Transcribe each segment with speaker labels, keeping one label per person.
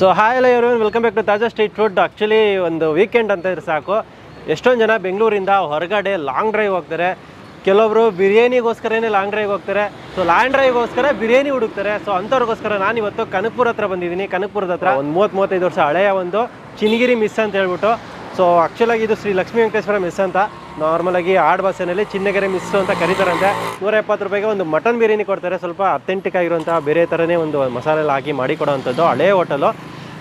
Speaker 1: So hi ಎಲ್ಲ ಇವರು welcome back to Taza street food actually ಒಂದು ವೀಕೆಂಡ್ ಅಂತ ಇದ್ರೆ ಸಾಕು. ಎಷ್ಟೊಂದು ಜನ ಬೆಂಗಳೂರಿಂದ ಹೊರಗಡೆ ಲಾಂಗ್ ಡ್ರೈವ್ ಹೋಗ್ತಾರೆ. ಕೆಲವೊಬ್ರು ಬಿರಿಯಾನಿಗೋಸ್ಕರನೇ ಲಾಂಗ್ ಡ್ರೈವ್ ಹೋಗ್ತಾರೆ. ಸೊ ಲಾಂಗ್ ಡ್ರೈವ್ಗೋಸ್ಕರ ಬಿರಿಯಾನಿ ಹುಡುಕ್ತಾರೆ. ಸೊ ಅಂಥವ್ರಿಗೋಸ್ಕರ ನಾನು ಇವತ್ತು ಕನಕಪುರ ಹತ್ರ ಬಂದಿದ್ದೀನಿ. ಕನಕಪುರದ ಹತ್ರ ಒಂದು ಮೂವತ್ತು ಮೂವತ್ತೈದು ವರ್ಷ ಹಳೆಯ ಒಂದು ಚಿನಗಿರಿ ಮಿಸ್ ಅಂತ ಹೇಳ್ಬಿಟ್ಟು ಸೊ ಆ್ಯಕ್ಚುಲಾಗಿ ಇದು ಶ್ರೀ ಲಕ್ಷ್ಮೀ ವೆಂಕಟೇಶ್ವರ ಮಿಸ್ ಅಂತ. ನಾರ್ಮಲಾಗಿ ಆಡ್ ಬಸ್ಸಿನಲ್ಲಿ ಚಿನ್ನಗೆರೆ ಮಿಸ್ ಅಂತ ಕರೀತಾರಂತೆ. ನೂರ ಎಪ್ಪತ್ತು ರೂಪಾಯಿಗೆ ಒಂದು ಮಟನ್ ಬಿರಿಯಾನಿ ಕೊಡ್ತಾರೆ. ಸ್ವಲ್ಪ ಅಥೆಂಟಿಕ್ ಆಗಿರುವಂಥ ಬೇರೆ ಥರನೇ ಒಂದು ಮಸಾಲೆ ಹಾಕಿ ಮಾಡಿಕೊಡೋವಂಥದ್ದು. ಹಳೆ ಹೋಟೆಲು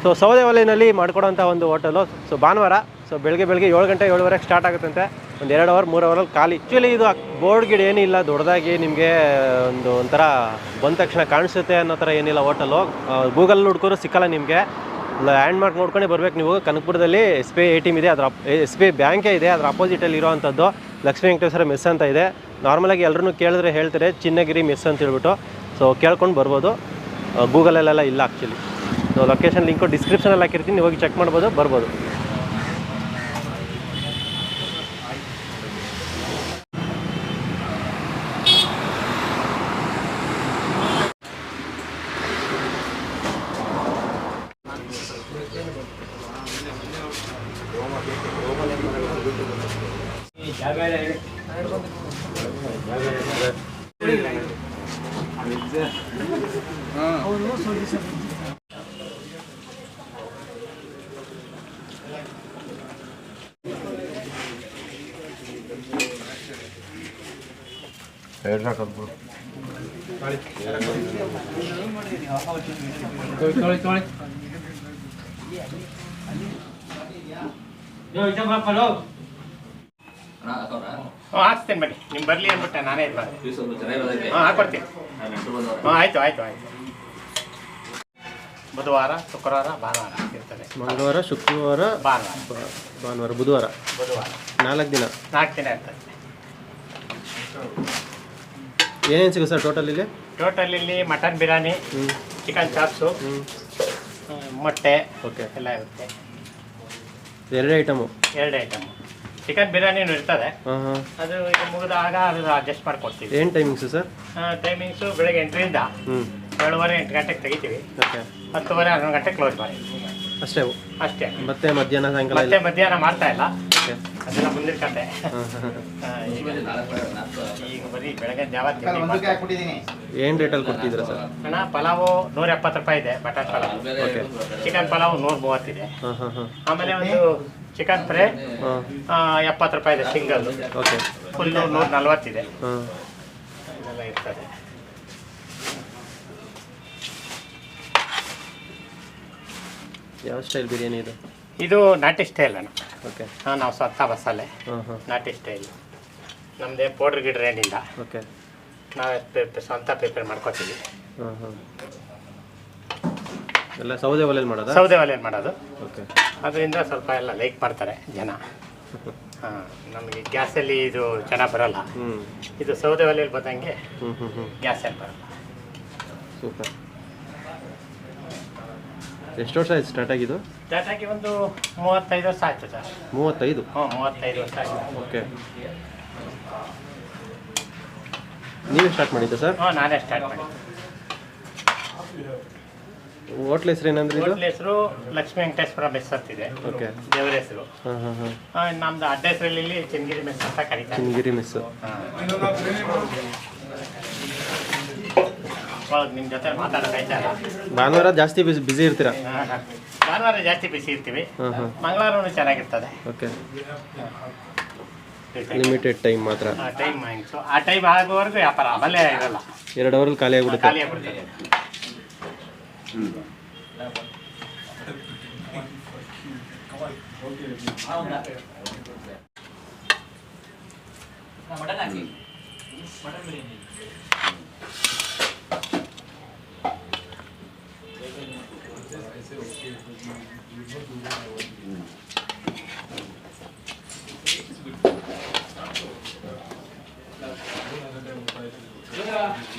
Speaker 1: ಸೊ ಸೌದೆ ಒಲೆಯಲ್ಲಿ ಮಾಡಿಕೊಡೋಂಥ ಒಂದು ಹೋಟೆಲು ಸೊ ಭಾನುವಾರ ಸೊ ಬೆಳಗ್ಗೆ ಬೆಳಗ್ಗೆ ಏಳು ಗಂಟೆ ಏಳುವರೆಗೆ ಸ್ಟಾರ್ಟ್ ಆಗುತ್ತಂತೆ. ಒಂದು ಎರಡು ಅವರ್ ಮೂರು ಅವರಲ್ಲಿ ಖಾಲಿ. ಆ್ಯಕ್ಚುಲಿ ಇದು ಬೋರ್ಡ್ ಗಿಡ ಏನಿಲ್ಲ ದೊಡ್ಡದಾಗಿ ನಿಮಗೆ ಒಂದು ಒಂಥರ ಬಂದ ತಕ್ಷಣ ಕಾಣಿಸುತ್ತೆ ಅನ್ನೋ ಥರ ಏನಿಲ್ಲ ಹೋಟೆಲು ಗೂಗಲ್ ಹುಡ್ಕೋರು ಸಿಕ್ಕಲ್ಲ ನಿಮಗೆ. ಲ್ಯಾಂಡ್ ಮಾರ್ಕ್ ನೋಡ್ಕೊಂಡೇ ಬರಬೇಕು ನೀವು. ಕನಕಪುರದಲ್ಲಿ S B I A T M ಇದೆ. ಅದರ ಎಸ್ ಬಿ ಐ ಬ್ಯಾಂಕೇ ಇದೆ. ಅದರ ಅಪೋಸಿಟಲ್ಲಿ ಇರೋವಂಥದ್ದು ಲಕ್ಷ್ಮೀ ವೆಂಕಟೇಶ್ವರ ಮೆಸ್ ಅಂತ ಇದೆ. ನಾರ್ಮಲಾಗಿ ಎಲ್ಲರೂ ಕೇಳಿದ್ರೆ ಹೇಳ್ತಾರೆ, ಚಿನ್ನಗಿರಿ ಮೆಸ್ ಅಂತ ಹೇಳ್ಬಿಟ್ಟು. ಸೊ ಕೇಳ್ಕೊಂಡು ಬರ್ಬೋದು. ಗೂಗಲಲ್ಲೆಲ್ಲ ಇಲ್ಲ ಆ್ಯಕ್ಚುಲಿ ಸೊ ಲೊಕೇಶನ್ ಲಿಂಕು ಡಿಸ್ಕ್ರಿಪ್ಷನಲ್ಲಿ ಹಾಕಿರ್ತೀನಿ. ಹೋಗಿ ಚೆಕ್ ಮಾಡ್ಬೋದು, ಬರ್ಬೋದು. Yo, yo, Rafa, no.
Speaker 2: ಹಾಂ ಹಾಕ್ಸ್ತೇನೆ ಬನ್ನಿ. ನಿಮ್ ಬರ್ಲಿ ಅಂದ್ಬಿಟ್ಟೆ ನಾನೇ ಇಲ್ಲ ಹಾಂ ಹಾಕೊಡ್ತೀನಿ ಹಾಂ ಆಯ್ತು ಆಯ್ತು ಆಯ್ತು. ಬುಧವಾರ ಶುಕ್ರವಾರ ಭಾನುವಾರ ಇರ್ತದೆ.
Speaker 1: ಮಂಗಳವಾರ ಶುಕ್ರವಾರ
Speaker 2: ಭಾನುವಾರ.
Speaker 1: ಭಾನುವಾರ ಬುಧವಾರ.
Speaker 2: ಬುಧವಾರ.
Speaker 1: ನಾಲ್ಕು ದಿನ.
Speaker 2: ನಾಲ್ಕು ದಿನ ಇರ್ತದೆ.
Speaker 1: ಏನೇನು ಸಿಗುತ್ತೆ ಸರ್ ಟೋಟಲ್ ಇಲ್ಲಿ?
Speaker 2: ಟೋಟಲ್ ಇಲ್ಲಿ ಮಟನ್ ಬಿರಿಯಾನಿ ಚಿಕನ್ ಚಾಪ್ಸು
Speaker 1: ಹ್ಞೂ
Speaker 2: ಮೊಟ್ಟೆ
Speaker 1: ಓಕೆ
Speaker 2: ಎಲ್ಲ ಇರುತ್ತೆ.
Speaker 1: ಎರಡು ಐಟಮು
Speaker 2: ಎರಡು ಐಟಮ್ ಚಿಕನ್ ಬಿರಿಯಾನಿನೂ ಇರ್ತದೆ.
Speaker 1: ಹಾಂ ಹಾಂ.
Speaker 2: ಅದು ಈಗ ಮುಗಿದಾಗ ಅದು ಅಡ್ಜಸ್ಟ್ ಮಾಡ್ಕೊಡ್ತೀವಿ.
Speaker 1: ಏನು ಟೈಮಿಂಗ್ಸು ಸರ್?
Speaker 2: ಟೈಮಿಂಗ್ಸು ಬೆಳಗ್ಗೆ ಎಂಟರಿಂದ
Speaker 1: ಹ್ಞೂ
Speaker 2: ಏಳುವರೆ ಎಂಟು ಗಂಟೆಗೆ ತೆಗಿತೀವಿ.
Speaker 1: ಓಕೆ.
Speaker 2: ಹತ್ತುವರೆ ಹನ್ನೊಂದು ಗಂಟೆ ಕ್ಲೋಸ್ ಮಾಡಿ.
Speaker 1: ಅಷ್ಟೇ.
Speaker 2: ಅಷ್ಟೇ.
Speaker 1: ಮತ್ತೆ ಮಧ್ಯಾಹ್ನ ಸಾಯಂಕಾಲ
Speaker 2: ಮತ್ತೆ ಮಧ್ಯಾಹ್ನ ಮಾಡ್ತಾ ಇಲ್ಲ.
Speaker 1: ಅದನ್ನ
Speaker 2: ಅದೆಲ್ಲ ಮುಂದಿನ ಕತೆ. ಈಗ ಬರೀ ಬೆಳಗ್ಗೆ ಜಾವ ತಿಂಡಿ ಮಾಡ್ತಾ-
Speaker 1: ಏನು ರೇಟಲ್ಲಿ ಕೊಡ್ತಿದ್ದೀರಾ ಸರ್?
Speaker 2: ಅಣ್ಣ ಪಲಾವು ನೂರ ಎಪ್ಪತ್ತು ರೂಪಾಯಿ ಇದೆ ಬಟನ್ ಪಲಾವ್. ಚಿಕನ್ ಪಲಾವ್ ನೂರ ಮೂವತ್ತಿದೆ ಆಮೇಲೆ ಒಂದು ಚಿಕನ್ ಫ್ರೈ ಎಪ್ಪತ್ತು ರೂಪಾಯಿ ಇದೆ ಸಿಂಗಲ್
Speaker 1: ಓಕೆ
Speaker 2: ಫುಲ್ಲು ನೂರ ನಲ್ವತ್ತಿದೆ
Speaker 1: ಹಾಂ
Speaker 2: ಇದೆಲ್ಲ ಇರ್ತದೆ.
Speaker 1: ಯಾವ ಸ್ಟೈಲ್ ಬಿರಿಯಾನಿ ಇದು?
Speaker 2: ಇದು ನಾಟಿ ಸ್ಟೈಲ್ ಅಣ್ಣ.
Speaker 1: ಓಕೆ
Speaker 2: ಹಾಂ ನಾವು ಸ್ವತಃ ಬಸಾಲೆ
Speaker 1: ಹಾಂ ಹಾಂ
Speaker 2: ನಾಟಿ ಸ್ಟೈಲ್ ನಮ್ಮದೇ ಪೌಡ್ರ್ ಗಿಡ್ರೇನಿಲ್ಲ
Speaker 1: ಓಕೆ
Speaker 2: ನಾವೇ ಪ್ರಿಪೇರ್ ಸ್ವಂತ ಪ್ರಿಪೇರ್ ಮಾಡ್ಕೋತೀವಿ.
Speaker 1: ಹಾಂ ಹಾಂ ಎಲ್ಲ ಸೌದೆ ಒಲೆಯಲ್ಲಿ ಮಾಡೋದಾ?
Speaker 2: ಸೌದೆ ಒಲೆಯಲ್ಲಿ ಮಾಡೋದು.
Speaker 1: ಓಕೆ.
Speaker 2: ಅದರಿಂದ ಸ್ವಲ್ಪ ಎಲ್ಲ ಲೈಕ್ ಮಾಡ್ತಾರೆ ಜನ. ಹಾಂ ನಮಗೆ ಗ್ಯಾಸಲ್ಲಿ ಇದು ಚೆನ್ನಾಗಿ ಬರಲ್ಲ.
Speaker 1: ಹ್ಞೂ
Speaker 2: ಇದು ಸೌದೆ ಒಲೆಯಲ್ಲಿ ಬಂದಂಗೆ
Speaker 1: ಹ್ಞೂ ಹ್ಞೂ ಹ್ಞೂ
Speaker 2: ಗ್ಯಾಸಲ್ಲಿ ಬರಲ್ಲ.
Speaker 1: ಸೂಪರ್. ಎಷ್ಟು ವರ್ಷ ಆಯ್ತು ಸ್ಟಾರ್ಟ್ ಆಗಿದ್ದು?
Speaker 2: ಸ್ಟಾರ್ಟಾಗಿ ಒಂದು ಮೂವತ್ತೈದು ವರ್ಷ ಆಯ್ತು ಸರ್.
Speaker 1: ಮೂವತ್ತೈದು?
Speaker 2: ಹಾಂ ಮೂವತ್ತೈದು ವರ್ಷ ಆಯ್ತು.
Speaker 1: ಓಕೆ. ನೀವೇ ಸ್ಟಾರ್ಟ್ ಮಾಡಿದ್ದೆ ಸರ್?
Speaker 2: ಹಾಂ ನಾನೇ ಸ್ಟಾರ್ಟ್ ಮಾಡಿ
Speaker 1: ಹೋಟ್ಲ್ ಹೆಸರು ಏನಂದ್ರೆ ಇದು?
Speaker 2: ಹೋಟ್ಲ್ ಹೆಸರು ಲಕ್ಷ್ಮೀ ವೆಂಕಟೇಶ್ವರ ಮೆಸ್ ಅಂತಿದೆ
Speaker 1: ಓಕೆ.
Speaker 2: ದೇವರ ಹೆಸರು.
Speaker 1: ಹಾಂ ಹಾಂ ಹಾಂ.
Speaker 2: ಆ, ನಮ್ದು ಅಡ್ಡ ಹೆಸರಲ್ಲಿ ಚಿನ್ಗಿರಿ ಮೆಸ್ ಅಂತ ಕರೀತಾರೆ.
Speaker 1: ಚಿನ್ಗಿರಿ ಮೆಸ್.
Speaker 2: ನಿಮ್ಮ ಜೊತೆ ಮಾತಾಡೋಕಾಯ್ತಲ್ಲ
Speaker 1: ಭಾನುವಾರ ಜಾಸ್ತಿ ಬಿಸಿ ಬ್ಯುಸಿ ಇರ್ತೀರಾ?
Speaker 2: ಭಾನುವಾರ ಜಾಸ್ತಿ ಬಿಸಿ ಇರ್ತೀವಿ.
Speaker 1: ಹಾಂ ಹಾಂ.
Speaker 2: ಮಂಗಳವಾರನೂ ಚೆನ್ನಾಗಿರ್ತದೆ.
Speaker 1: ಓಕೆ. ಲಿಮಿಟೆಡ್ ಟೈಮ್ ಮಾತ್ರ.
Speaker 2: ಆ ಟೈಮ್ ಆ ಟೈಮ್ ಆಗುವವರೆಗೂ ವ್ಯಾಪಾರ ಆಮೇಲೆ ಇರಲ್ಲ.
Speaker 1: ಎರಡು ಅವರಲ್ಲಿ ಖಾಲಿ ಆಗ್ಬಿಡುತ್ತೆ.
Speaker 2: ಖಾಲಿ ಆಗ್ಬಿಡ್ತದೆ
Speaker 3: మటన్ ఆకి మటన్ బిర్యానీ Yeah.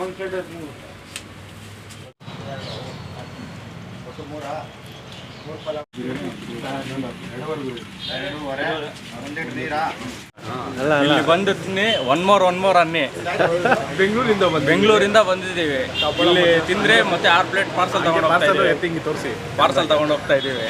Speaker 3: ಒಂದೆರಡು ನೀರಾ
Speaker 1: ಅಲ್ಲ ಅಲ್ಲ
Speaker 4: ಇಲ್ಲಿ ಒನ್ ಮೋರ್ ಒನ್ ಮೋರ್ ಅನ್ನಿ.
Speaker 3: ಬೆಂಗಳೂರಿಂದ
Speaker 4: ಬೆಂಗಳೂರಿಂದ ಬಂದಿದ್ದೀವಿ. ಇಲ್ಲಿ ತಿಂದ್ರೆ ಮತ್ತೆ ಆರು ಪ್ಲೇಟ್ ಪಾರ್ಸಲ್ ತಗೊಂಡು ಹೋಗ್ತಾ ಇದ್ದೀವಿ.
Speaker 3: ತೋರಿಸಿ.
Speaker 4: ಪಾರ್ಸಲ್ ತಗೊಂಡು ಹೋಗ್ತಾ ಇದೀವಿ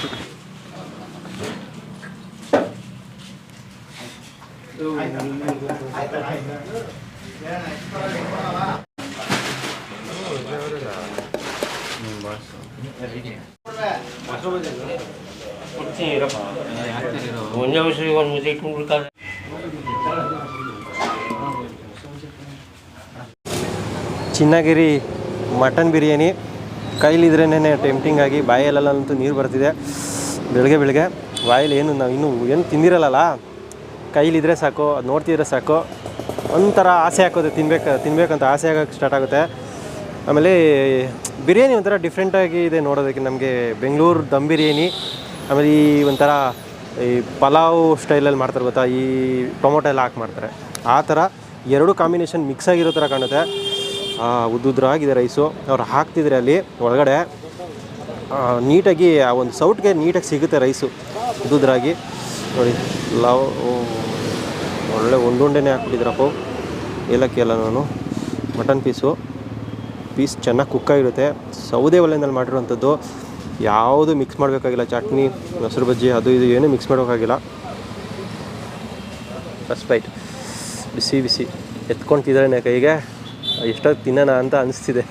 Speaker 5: ಇಟ್ಕೊಂಡ್ಬಿಡ್ತಾರೆ
Speaker 1: ಚಿನ್ನಗಿರಿ ಮಟನ್ ಬಿರಿಯಾನಿ. ಕೈಲಿದ್ರೇನೆ ಟೆಂಪ್ಟಿಂಗ್ ಆಗಿ ಬಾಯಲ್ಲೆಲ್ಲಂತೂ ನೀರು ಬರ್ತಿದೆ. ಬೆಳಗ್ಗೆ ಬೆಳಗ್ಗೆ ಬಾಯಲ್ಲಿ ಏನು ನಾವು ಇನ್ನೂ ಏನು ತಿಂದಿರಲ್ಲ ಕೈಲಿದ್ರೆ ಸಾಕು, ಅದು ನೋಡ್ತಿದ್ರೆ ಸಾಕು. ಒಂಥರ ಆಸೆ ಹಾಕೋದು, ತಿನ್ಬೇಕು, ತಿನ್ಬೇಕಂತ ಆಸೆ ಆಗೋಕ್ಕೆ ಸ್ಟಾರ್ಟ್ ಆಗುತ್ತೆ. ಆಮೇಲೆ ಬಿರಿಯಾನಿ ಒಂಥರ ಡಿಫ್ರೆಂಟಾಗಿ ಇದೆ ನೋಡೋದಕ್ಕೆ ನಮಗೆ ಬೆಂಗಳೂರು ದಮ್ ಬಿರಿಯಾನಿ, ಆಮೇಲೆ ಈ ಒಂಥರ ಈ ಪಲಾವ್ ಸ್ಟೈಲಲ್ಲಿ ಮಾಡ್ತಾರೆ ಗೊತ್ತಾ? ಈ ಟೊಮೊಟೊ ಎಲ್ಲ ಹಾಕಿ ಮಾಡ್ತಾರೆ. ಆ ಥರ ಎರಡು ಕಾಂಬಿನೇಷನ್ ಮಿಕ್ಸ್ ಆಗಿರೋ ಥರ ಕಾಣುತ್ತೆ. ಉದ್ದುದ್ರಾಗಿದೆ ರೈಸು ಅವ್ರು ಹಾಕ್ತಿದ್ರೆ ಅಲ್ಲಿ ಒಳಗಡೆ ನೀಟಾಗಿ ಆ ಒಂದು ಸೌಟ್ಗೆ ನೀಟಾಗಿ ಸಿಗುತ್ತೆ ರೈಸು ಉದ್ದುದ್ರಾಗಿ. ನೋಡಿ, ಲವ್ ಒಳ್ಳೆ ಒಂದುಂಡೆನೇ ಹಾಕ್ಬಿಟ್ಟಿದ್ರಪ್ಪ. ಏಲಕ್ಕಿ ಎಲ್ಲ ನಾನು, ಮಟನ್ ಪೀಸು. ಪೀಸ್ ಚೆನ್ನಾಗಿ ಕುಕ್ಕಾಗಿರುತ್ತೆ ಸೌದೆ ಒಲೆಯಲ್ಲಿ ಮಾಡಿರುವಂಥದ್ದು ಯಾವುದು ಮಿಕ್ಸ್ ಮಾಡಬೇಕಾಗಿಲ್ಲ. ಚಟ್ನಿ, ಮೊಸರು ಬಜ್ಜಿ, ಅದು ಇದು ಏನೂ ಮಿಕ್ಸ್ ಮಾಡೋಕ್ಕಾಗಿಲ್ಲ ಫಸ್ಟ್ ಬೈಟ್ ಬಿಸಿ ಬಿಸಿ. ಎತ್ಕೊಂಡು ತಿಂದರೆ ಕೈಗೆ? ಎಷ್ಟೊತ್ತು ತಿನ್ನೋಣ ಅಂತ ಅನಿಸ್ತಿದೆ.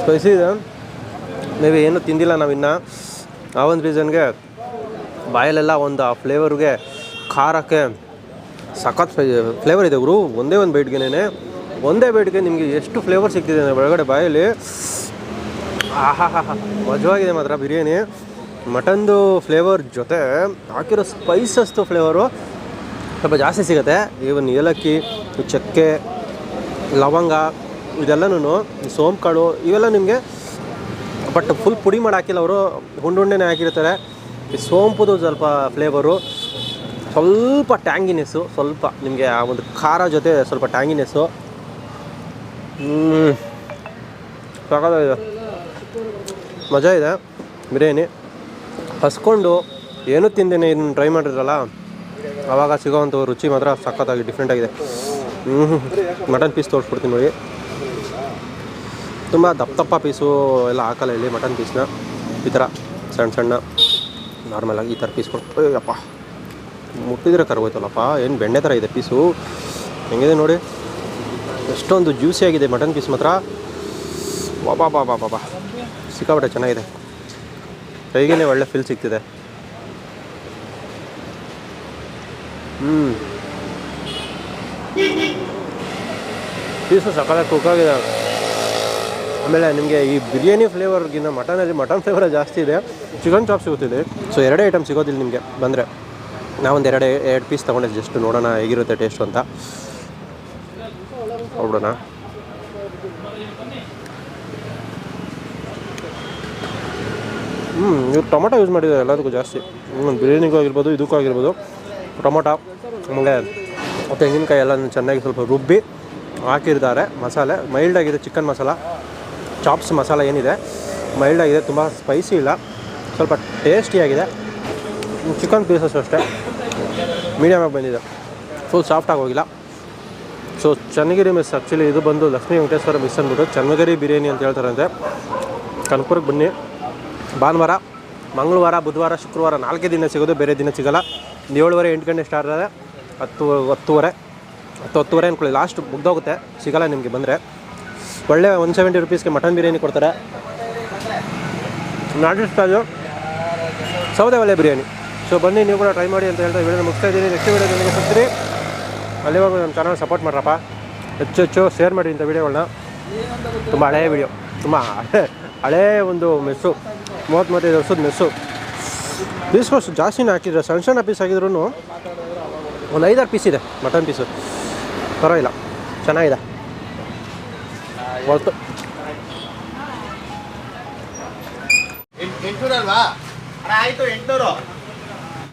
Speaker 1: ಸ್ಪೈಸಿ ಇದೆ. ನೀವು ಏನು ತಿಂದಿಲ್ಲ ನಾವಿನ್ನು. ಆ ಒಂದು ರೀಸನ್ಗೆ ಬಾಯಲೆಲ್ಲ ಒಂದು ಆ ಫ್ಲೇವರ್ಗೆ ಖಾರಕ್ಕೆ ಸಖತ್ ಫ್ಲೇವರ್ ಇದೆ ಗುರು. ಒಂದೇ ಒಂದು ಬೈಟ್ಗೆನೇ ಒಂದೇ ಬೈಟ್ಗೆ ನಿಮಗೆ ಎಷ್ಟು ಫ್ಲೇವರ್ ಸಿಗ್ತಿದೆ ಅಂದರೆ ಒಳಗಡೆ ಬಾಯಲ್ಲಿ ಆಹಾ ಹಾ ಹಾ ಮಾತ್ರ ಬಿರಿಯಾನಿ. ಮಟನ್ದು ಫ್ಲೇವರ್ ಜೊತೆ ಹಾಕಿರೋ ಸ್ಪೈಸಸ್ದು ಫ್ಲೇವರು ಸ್ವಲ್ಪ ಜಾಸ್ತಿ ಸಿಗುತ್ತೆ. ಈವನ್ ಏಲಕ್ಕಿ, ಚಕ್ಕೆ, ಲವಂಗ ಇದೆಲ್ಲನೂ ಸೋಂಪು ಕಾಳು ಇವೆಲ್ಲ ನಿಮಗೆ ಬಟ್ ಫುಲ್ ಪುಡಿ ಮಾಡಿ ಹಾಕಿಲ್ಲ ಅವರು. ಹುಂಡುಂಡೆನೇ ಹಾಕಿರ್ತಾರೆ. ಈ ಸೋಂಪುದು ಸ್ವಲ್ಪ ಫ್ಲೇವರು ಸ್ವಲ್ಪ ಟ್ಯಾಂಗಿನೆಸ್ಸು ಸ್ವಲ್ಪ ನಿಮಗೆ ಆ ಒಂದು ಖಾರ ಜೊತೆ ಸ್ವಲ್ಪ ಟ್ಯಾಂಗಿನೆಸ್ಸು ಸಾಕಾಗಿದೆ ಮಜಾ ಇದೆ. ಬಿರಿಯಾನಿ. ಹಸ್ಕೊಂಡು ಏನೂ ತಿಂದೇನೆ ಇದನ್ನು ಟ್ರೈ ಮಾಡಿದ್ರಲ್ಲ? ಆವಾಗ ಸಿಗೋವಂಥ ರುಚಿ ಮಾತ್ರ ಸಖತ್ತಾಗಿ ಡಿಫ್ರೆಂಟಾಗಿದೆ ಹ್ಞೂ ಮಟನ್ ಪೀಸ್ ತೋರಿಸ್ಬಿಡ್ತೀನಿ ನೋಡಿ. ತುಂಬ ದಪ್ಪ ದಪ್ಪ ಪೀಸು ಎಲ್ಲ ಹಾಕಲ್ಲ ಇಲ್ಲಿ ಮಟನ್ ಪೀಸ್ನ. ಈ ಥರ ಸಣ್ಣ ಸಣ್ಣ ನಾರ್ಮಲಾಗಿ ಈ ಥರ ಪೀಸ್ ಕೊಟ್ಟು ಅಯ್ಯಪ್ಪ ಮುಟ್ಟಿದ್ರೆ ಕರ್ಗೋಯ್ತಲ್ಲಪ್ಪ, ಏನು ಬೆಣ್ಣೆ ಥರ ಇದೆ ಪೀಸು. ಹೆಂಗಿದೆ ನೋಡಿ, ಎಷ್ಟೊಂದು ಜ್ಯೂಸಿಯಾಗಿದೆ ಮಟನ್ ಪೀಸ್ ಮಾತ್ರ. ಬಾಬಾ ಬಾಬಾ ಬಾಬಾ ಸಿಕ್ಕಾಪಟ್ಟೆ ಚೆನ್ನಾಗಿದೆ. ಕೈಗೇನೆ ಒಳ್ಳೆ ಫೀಲ್ ಸಿಗ್ತಿದೆ. ಹ್ಞೂ ಪೀಸು ಸಕಾಲ ಕುಕ್ಕಾಗಿದೆ ಆಮೇಲೆ ನಿಮಗೆ ಈ ಬಿರಿಯಾನಿ ಫ್ಲೇವರ್ಗಿಂತ ಮಟನಲ್ಲಿ ಮಟನ್ ಫ್ಲೇವರ್ ಜಾಸ್ತಿ ಇದೆ. ಚಿಕನ್ ಚಾಪ್ ಸಿಗುತ್ತಿದೆ. ಸೊ ಎರಡೇ ಐಟಮ್ ಸಿಗೋದಿಲ್ಲ ನಿಮಗೆ ಬಂದರೆ. ನಾವೊಂದು ಎರಡು ಎರಡು ಪೀಸ್ ತೊಗೊಂಡೆ ಜಸ್ಟ್ ನೋಡೋಣ ಹೇಗಿರುತ್ತೆ ಟೇಸ್ಟ್ ಅಂತ. ನೋಡೋಣ. ಹ್ಞೂ ಇವ್ರು ಟೊಮೊಟೊ ಯೂಸ್ ಮಾಡಿದ್ದಾರೆ ಎಲ್ಲದಕ್ಕೂ ಜಾಸ್ತಿ. ಬಿರಿಯಾನಿಗೂ ಆಗಿರ್ಬೋದು, ಇದಕ್ಕೂ ಆಗಿರ್ಬೋದು. ಟೊಮೊಟೊ, ಆಮೇಲೆ ತೆಂಗಿನಕಾಯಿ ಎಲ್ಲ ಚೆನ್ನಾಗಿ ಸ್ವಲ್ಪ ರುಬ್ಬಿ ಹಾಕಿರ್ತಾರೆ. ಮಸಾಲೆ ಮೈಲ್ಡ್ ಆಗಿದೆ ಚಿಕನ್ ಮಸಾಲ. ಚಾಪ್ಸ್ ಮಸಾಲ ಏನಿದೆ? ಮೈಲ್ಡ್ ಆಗಿದೆ, ತುಂಬ ಸ್ಪೈಸಿ ಇಲ್ಲ. ಸ್ವಲ್ಪ ಟೇಸ್ಟಿಯಾಗಿದೆ ಚಿಕನ್ ಪೀಸಸ್ ಅಷ್ಟೇ. ಮೀಡಿಯಮಾಗಿ ಬಂದಿದೆ. ಫುಲ್ ಸಾಫ್ಟಾಗಿ ಹೋಗಿಲ್ಲ. ಸೊ ಚನ್ನಗಿರಿ ಮಿಸ್ ಆ್ಯಕ್ಚುಲಿ ಇದು ಬಂದು ಲಕ್ಷ್ಮೀ ವೆಂಕಟೇಶ್ವರ ಮಿಸ್ ಅಂದ್ಬಿಟ್ಟು ಚನ್ನಗಿರಿ ಬಿರಿಯಾನಿ ಅಂತ ಹೇಳ್ತಾರಂತೆ. ಕನಕಪುರಕ್ಕೆ ಬನ್ನಿ. ಭಾನುವಾರ, ಮಂಗಳವಾರ, ಬುಧವಾರ, ಶುಕ್ರವಾರ ನಾಲ್ಕೇ ದಿನ ಸಿಗೋದು, ಬೇರೆ ದಿನ ಸಿಗೋಲ್ಲ. ಏಳುವರೆ, ಎಂಟು ಗಂಟೆ ಸ್ಟಾರ್ಟ್ ಆದರೆ ಹತ್ತು, ಹತ್ತುವರೆ ಹತ್ತು ಹತ್ತುವರೆ ಅಂದ್ಕೊಳ್ಳಿ ಲಾಸ್ಟ್ ಮುಗ್ದೋಗುತ್ತೆ. ಸಿಗೋಲ್ಲ ನಿಮಗೆ ಬಂದರೆ. ಒಳ್ಳೆ ಒನ್ ಸೆವೆಂಟಿ ರುಪೀಸ್ಗೆ ಮಟನ್ ಬಿರಿಯಾನಿ ಕೊಡ್ತಾರೆ. ನಾಟ್ ಸ್ಟಾಲು ಸೌದೆ ಒಳ್ಳೆ ಬಿರಿಯಾನಿ. ಸೊ ಬನ್ನಿ ನೀವು ಕೂಡ ಟ್ರೈ ಮಾಡಿ ಅಂತ ಹೇಳ್ತಾ ವಿಡಿಯೋ ಮುಗಿಸ್ತಾ ಇದ್ದೀನಿ. ನೆಕ್ಸ್ಟ್ ವೀಡಿಯೋ ನಿಮಗೆ ಸಿಗ್ತೀರಿ ಅಲ್ಲಿವರೆಗೂ ನಮ್ಮ ಚಾನಲ್ ಸಪೋರ್ಟ್ ಮಾಡ್ರಪ್ಪ. ಹೆಚ್ಚು ಹೆಚ್ಚು ಶೇರ್ ಮಾಡಿ ಇಂಥ ವೀಡಿಯೋಗಳನ್ನ ತುಂಬ ಹಳೆಯ ವಿಡಿಯೋ ತುಂಬ ಹಳೆ ಹಳೇ ಒಂದು ಮೆಸ್ಸು ಮೂವತ್ತು ಮೂವತ್ತೈದು ವರ್ಷದ ಮೆಸ್ಸು ಪೀಸ್ಗಳು ಜಾಸ್ತಿನೇ ಹಾಕಿದ್ರೆ ಸಣ್ಣ ಸಣ್ಣ ಪೀಸ್ ಆಗಿದ್ರು ಒಂದು ಐದಾರು ಪೀಸ್ ಇದೆ ಮಟನ್ ಪೀಸು ಪರವಾಗಿಲ್ಲ. ಚೆನ್ನಾಗಿದೆ. ಹೊರ್ತು
Speaker 3: ಎಂಟ್ನೂರಲ್ವಾ? ಆಯ್ತು ಎಂಟ್ನೂರು.